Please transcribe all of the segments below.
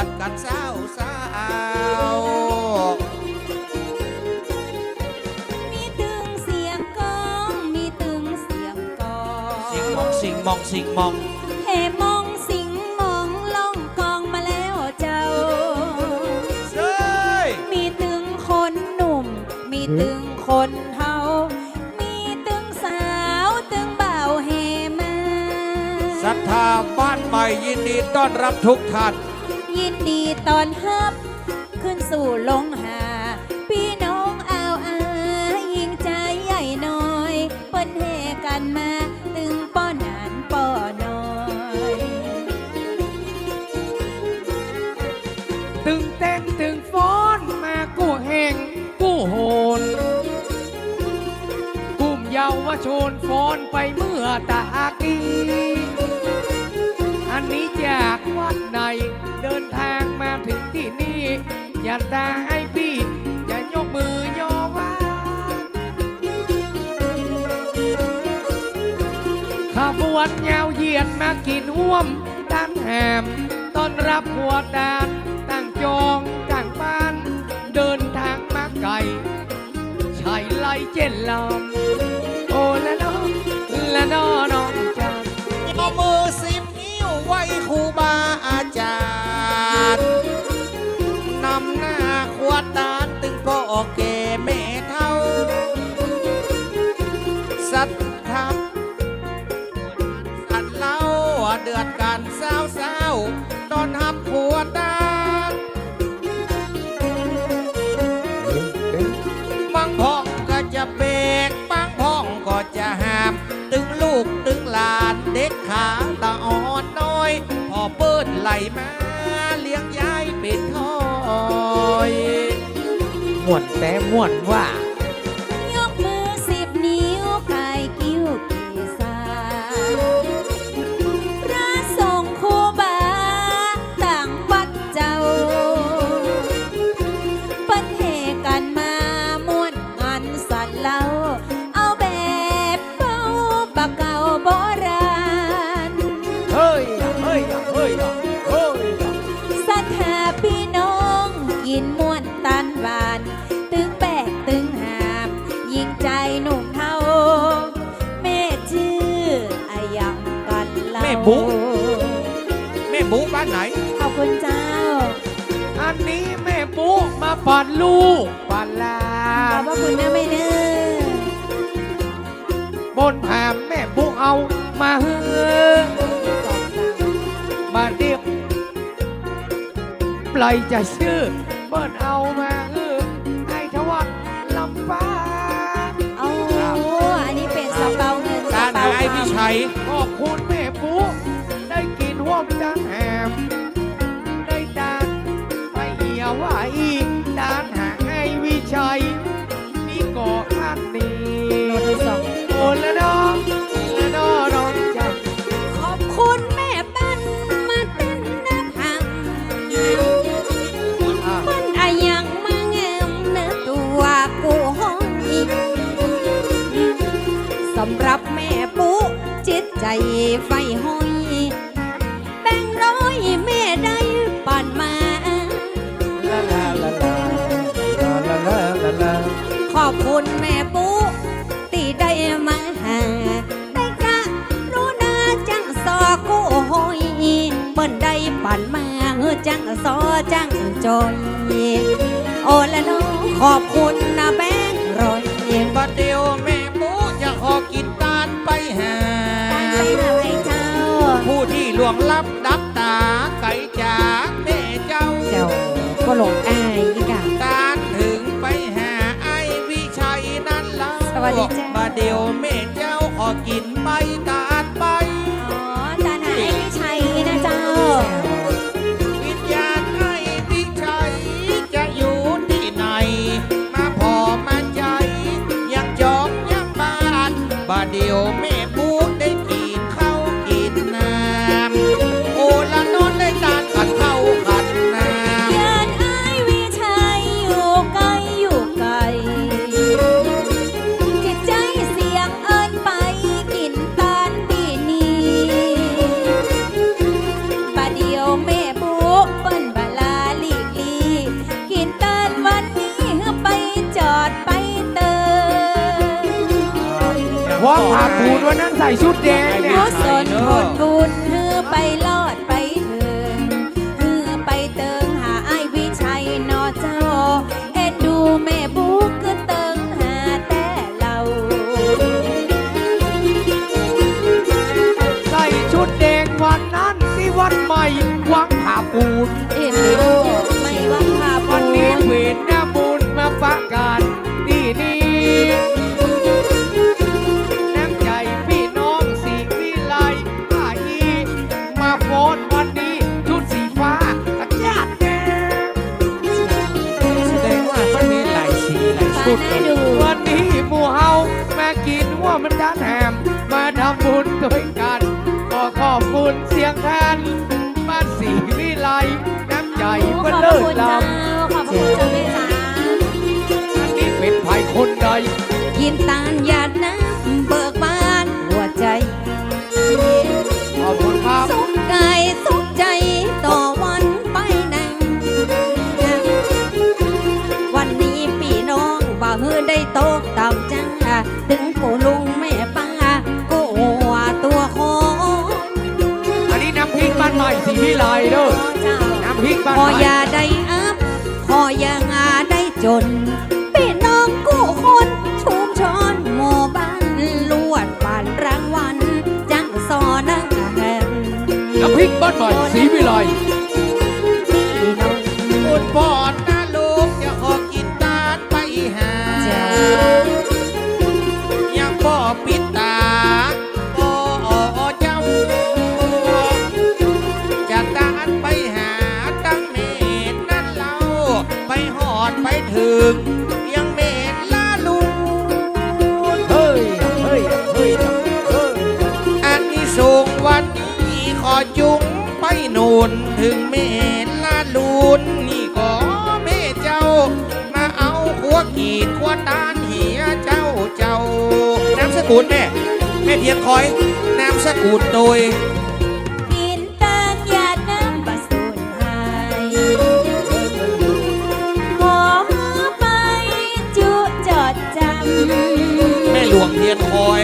ดือดกันเศร้าเศร้ามีตึงเสียงกลองมีตึงเสียงกลองสิงมองสิงมองสิงมองเฮมองสิงมองล่องกองมาแล้วเจ้าเซ้ยมีตึงคนหนุ่ม มีตึงคนเฮา มีตึงสาวตึงเบาเฮมาศรัทธาบ้านใหม่ยินดีต้อนรับทุกท่านยินดี ตอนฮับ ขึ้นสู่ลงหา พี่น้องเอาอายิงใจใหญ่น้อยเปิ้นเฮกันมาตึงป้อนานป้อน้อยตึงเต้นตึงฟ้อนมากู้แห่งกู้โหนกลุ่มเยาวชนฟ้อนไปเมื่อตากีันนี้จากวัดไหน เดินทางมาถึงที่นี่ อย่าตาให้พี่ อย่ายกมือยอว่าขบวนยาวเหยียดมากินห่วมด้านแหมต้อนรับหัวดานตั้งจองกลางบ้าน เดินทางมาไกลชายไล่เจนลำโอ้ละน้องละน้อน้องจันเอามือสิ รูบาอาจารย์นำหน้าขวดตานตึงพ่ออกแก่แม่เท่าสัตทับสัตว์เล่าเดือดกันเศร้าวสา ไหลมาเลี้ยงยายเป็นทอยมวนแต่มวนว่า ยกมือสิบนิ้วกายกิ้วเกษาพระสงฆ์ครูบาต่างวัดเจ้าเปิ้นเฮกันมาม่วนงานสันเล่า บูบ้านไหน ขอบคุณเจ้า อันนี้แม่ปุ๊มาปัดลูกปัดหลาขอบนพระคุณนะไม่เนื้อบนแผ่แม่ปุ๊เอามาเฮือมาเดียบปล่อยจะชื่อเปิ้นเอามาเฮือให้ทวัดลำปางเอาอันนี้เป็นสะเปาเงินกาสะรเปาหายพี่คำชัยขอบคุณ ไฟห้อยแบ่งร้อยแม่ได้ปั่นมา ลาลาลาลาลาลาลาลาขอบคุณแม่ปุ๊ที่ได้มาหาได้กระรู้นาจังสอกูห้อยเปิ้นได้ปั่นมาเฮอจังสอจังจอยโอ้ละน้องขอบคุณ ล่วงลับดับตาไก่จากแม่เจ้า เจ้าก็หลงอายอีกอะการถึงไปหาไอ้วิชัยนั่นเล่าสวัสดีจ้ะบัดเดียวแม่เจ้าขอกินใบตาลไป อ๋อจานหาไอ้ไม่ใช่นะเจ้า วิญญาณไอ้วิชัยจะอยู่ที่ไหน มาพอมาใจยังจอมยังบานบาดเดียวแม่ วันนั้นใส่ชุดแดงเนี่ย กุศลผลบุญ อบเลิศคุณลเจ้าขอบคุณเจ้าเลยจ้าำอันนี้เป็นภัยคนใดกินตาลหยาดน้ำเบิกบานหัวใจ ขอบคุณครับ สุขกายสุขใจต่อวันไปนังวันนี้พี่น้องบ่าฮือได้โตกต่ำจ้าถึงกูลุงแม่ป้ากูว่าตัวโคอันนี้น้ำพริกบ้านใหม่สีวิไลเด้อ ขอใหม่อย่าได้อัพขออย่างาได้จนพี่น้องกู้คนชุมชนหมู่บ้านลวดป่านรางวัลจังสอนังแหมน้ำพริกบ้านใหม่สีวิไลพี่น้องบุญปอด ถึงเมตละลุนนี่ก็เมเจ้า มาเอาขัวกีดขัวตานเหียเจ้าเจ้านามสกุลแม่แม่เพียงคอยนามสกุลโดยกินตาลหยาดน้ำบะสูญหายขอมือไปจุจดจำแม่หลวงเทียนคอย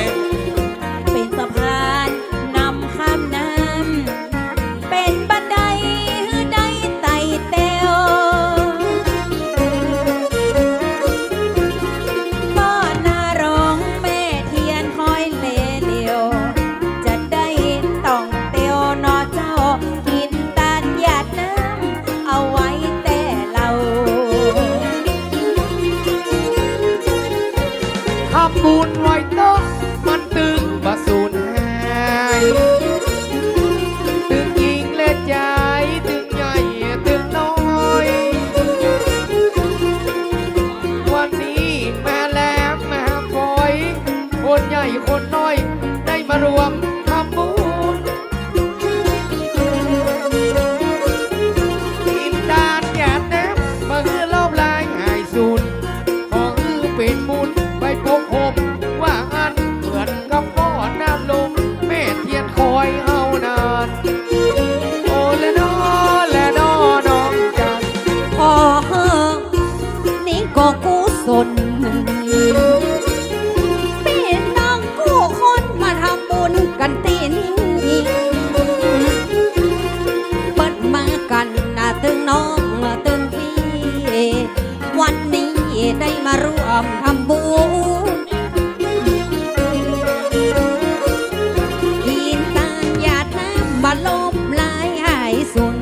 น้มาลบลายหายสุน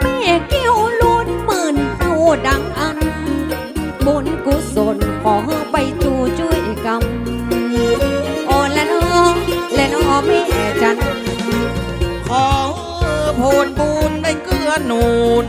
แม่เกี้ยวล้นหมื่นเท่าดังอัน บุญกุศลขอไปจูช่วยกำโอและน้องและน้องแม่จันขอโพนบุญได้เกื้อหนุน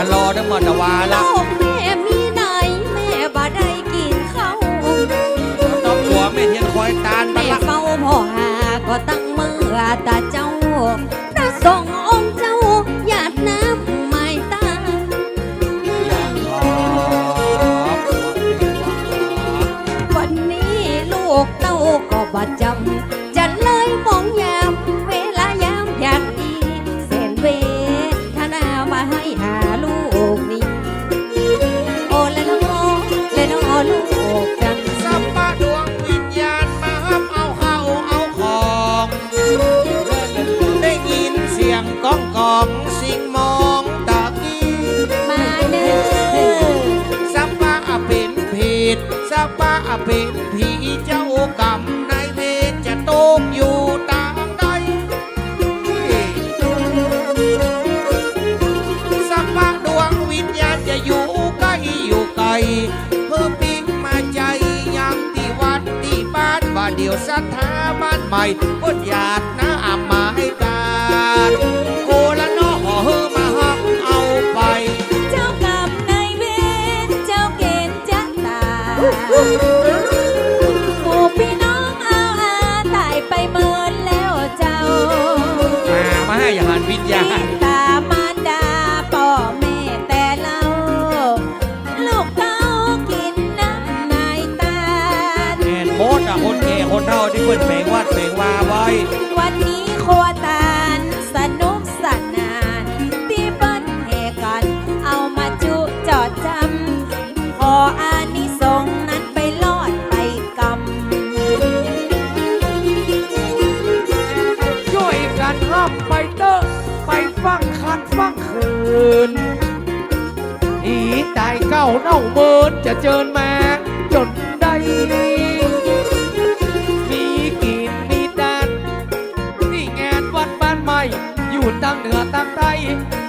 ันรอทั้งหมดวาละลูกแม่มีไหนแม่บ่ได้กินข้าวต้องหัวแม่เทียนคอยตานแม่เฝ้าพ่อหาก็ตั้งมือตาเจ้าน่าสง สถาบันใหม่อดอญากนะอับมาให้การโกละนอหอฮือมาหักเอาไป เจ้ากับนายเวรเจ้าเกณฑ์จะตายหมู่พี่น้องเอาอาตายไปเมินแล้วเจ้า มามาให้อาหานวิญญาณ จะเจิญแม่จนได้มีกินมีแดนนี่งานวัดบ้านใหม่ อยู่ตั้งเหนือตั้งใต้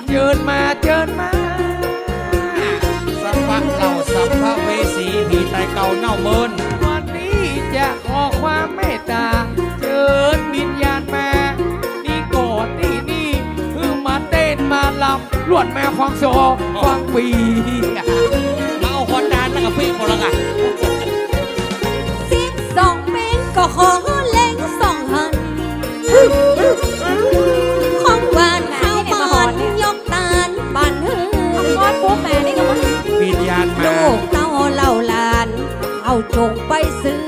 เจิญมาเจิญมาสัมภะเก่าสัมภะเวสีมีแต่เก่าเน่าเมินวันนี้จะขอความเมตตา เจิญวิญญาณแม่นี่กอดนี่นี่เพิ่งมาเต้นมาลำลวดแม่ฟังโซฟังปี กาแฟโคลากะสิบสองเป็นก็ขอเล่งสองหัน ของหวานข้าวปอนยกตาลบันเฮือก้อนปุ๊บแม่นี่ก็มันวิญญาณมาลูกเต้าเล่าลาน เอาจงไปซื้อ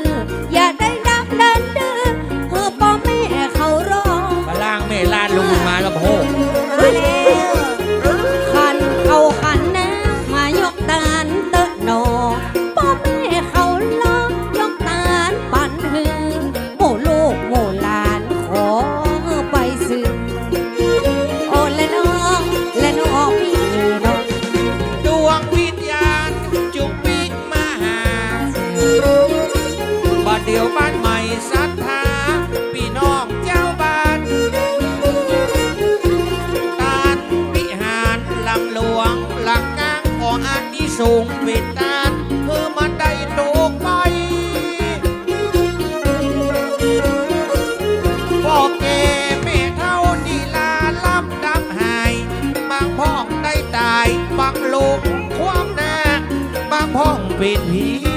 ลูกความแน่บางพ้องปิดผี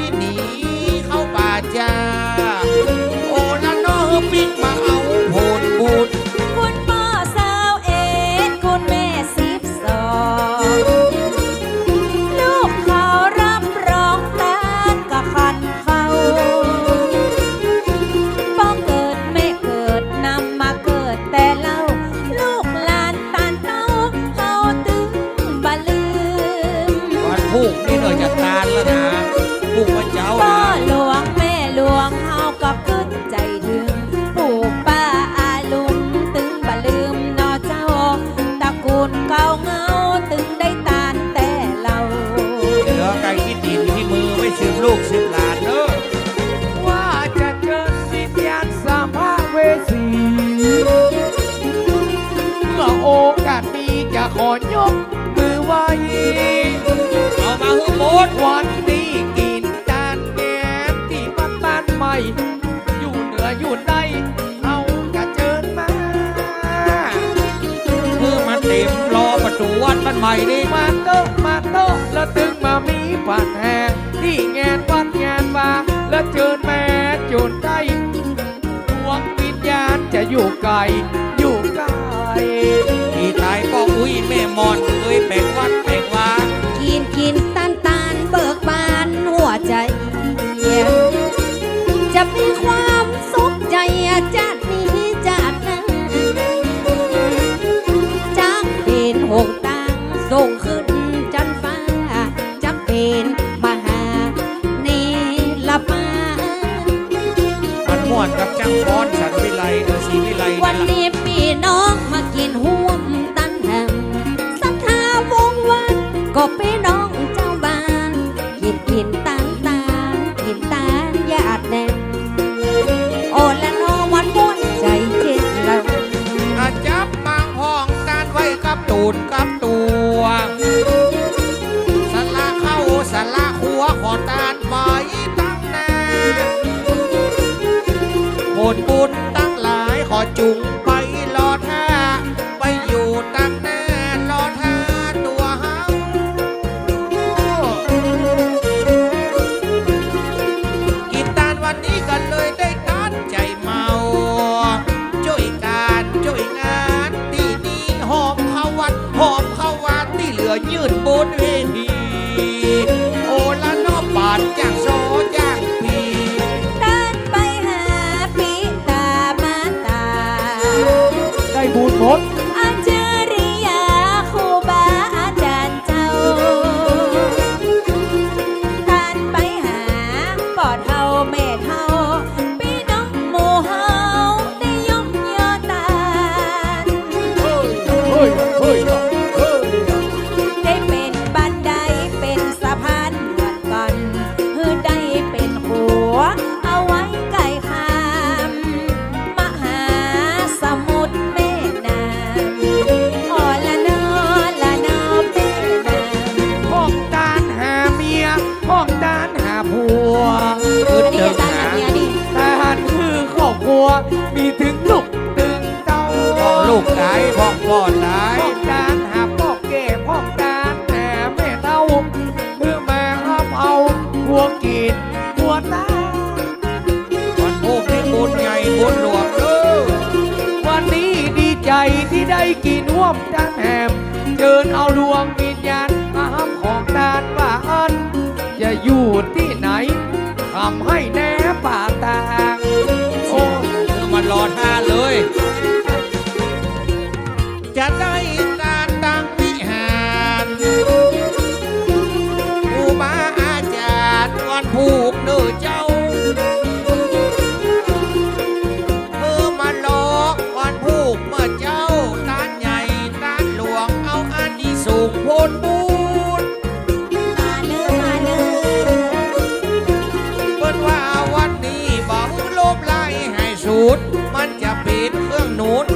ยกมือไหวเอามาหื้อหมดวันนี้กินจานแกงที่บ้านบ้านใหม่ อยู่เหนืออยู่ใต้เอากระเจิญมาเพื่อมาเต็มรอประตูวัดบ้านใหม่นี่มาโต๊ะมาโต๊ะแล้วตึงมามีปัดแห่ที่งานวัดงานว่าแล้วเจิญแม่จุดใต้ดวงวิญญาณจะอยู่ไกลอยู่ไกลที่ตายก็ อุ้ยแม่มอนเคยแบ่งวัดแบ่งวากินกินตานตานเบิกบานหัวใจจะมีความสุขใจจัดนี้จัดนั้นจักเป็นหกตางส่งขึ้นจันฟ้าจักเป็นมหาเนลปามันม่วนกับจังฟ้อนสันวิไลเออศรีวิไลวันนี้พี่น้องมากินห่ว วันก็พี่น้องเจ้าบ้านกินกินตานตานกินตานญาติแน่โอ้และน้องวันม่วนใจเจ็ดเราอาจับบางห้องการไว้กับตูนกับตัวสละเข้าสละหัวขอตานไว้ตั้งนาโหดบุญตั้งหลายขอจุง หัวกินหัวตาวันพวกนี้บุญใหญ่บุญหลวงเออวันนี้ดีใจที่ได้กินห่วมจานแหมเชิญเอาดวงวิญญาณมาห้ามของตานว่าอันจะอยู่ที่ไหนทำให้แน่ป่าตา นุนขึ้น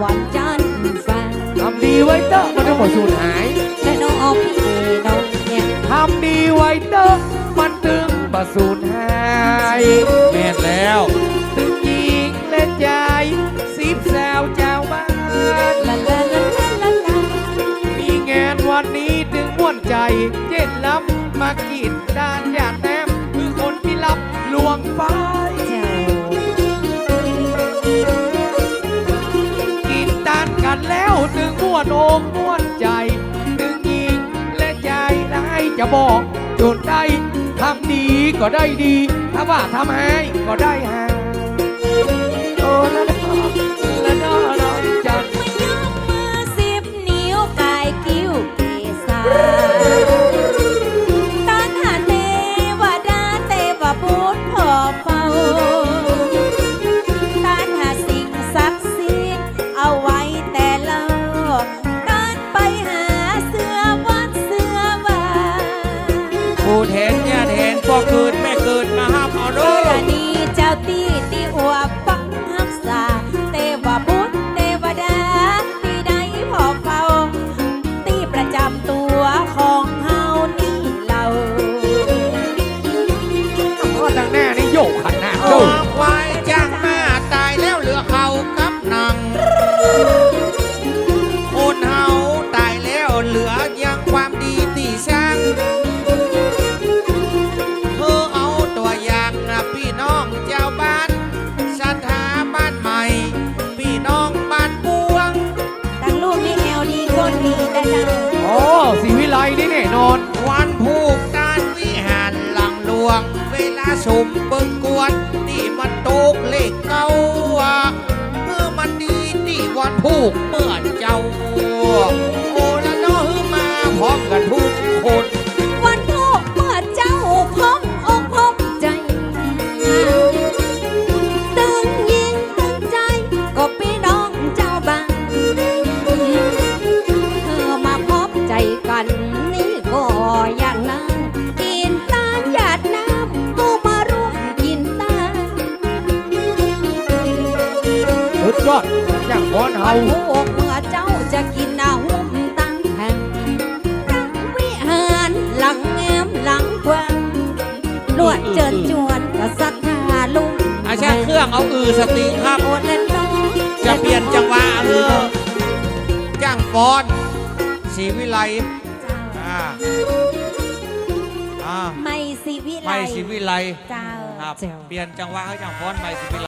ขึ้นสวรรค์จันทร์ฟ้าทำดีไว้เตอะมันถึงหมดสูญหาย และน้องพี่น้องเนี่ยทำดีไว้เตอะมันถึงบสูญหายแม่นแล้วถึงหญิงและชายสิบสาวเจ้าบ้านลาลาลาลาลาลามีงานวันนี้ถึงม่วนใจ เจ็ดล้ำมากินด้านหยาดแนมคือคนที่รับลวงไปเจ้า วดอกม่วนใจ ถึงยิงและใจร้ายจะบอกจนได้ทำดีก็ได้ดี ถ้าว่าทำให้ก็ได้หา ผูกเมื่อเจ้า โอละน้อมาพร้อมกันทุกคนวันทุกเมื่อเจ้าพบอกพบใจ ตึงยิงตึงใจก็พี่น้องเจ้าบ้านเธอมาพบใจกัน วันพวกเมื่อเจ้าจะกินอาหุ่มตั้งแห่งพระวิหารหลังแงมหลังกว้างลวดเจิญจวนก็สักหาลุงอาช่างเครื่องเอาอือสติงครับโอดและน้องจะเปลี่ยนจังหวะเออจ้างฟอนสีวิไลอ่าอ่าไม่สิวิไลไม่สีวิไลเจ้าครับเจ้าเปลี่ยนจังหวะให้จ้างฟอนไม่สีวิไล